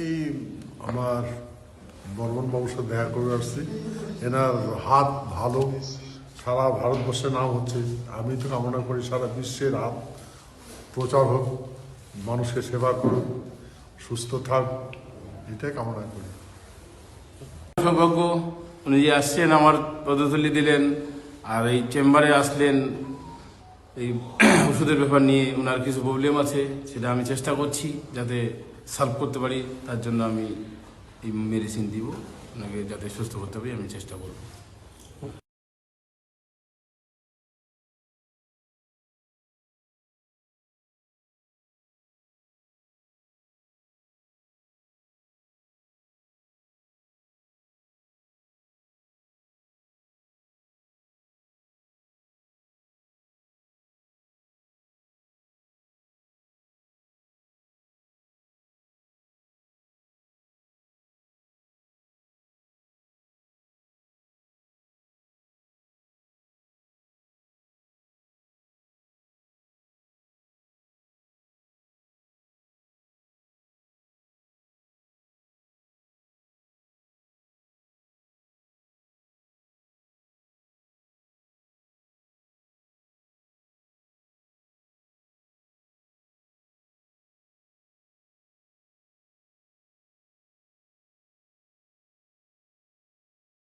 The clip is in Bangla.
এই আমার বর্মন বাবুর সাথে দেখা করে আসছি। এনার হাত ভালো, সারা ভারতবর্ষে নাম হচ্ছে, আমি তো কামনা করি সারা বিশ্বের হাত প্রচার হোক মানুষকে সেবা করুক, সুস্থ থাক, এটাই কামনা করি। সৌভাগ্য, উনি যে আসছেন, আমার পদধূলি দিলেন, আর এই চেম্বারে আসলেন এই ওষুধের ব্যাপার নিয়ে ওনার কিছু প্রবলেম আছে, সেটা আমি চেষ্টা করছি যাতে সলভ করতে পারি। তার জন্য আমি এই মেডিসিন দিব। ওনাকে যাতে সুস্থ করতে পারি, আমি চেষ্টা করব।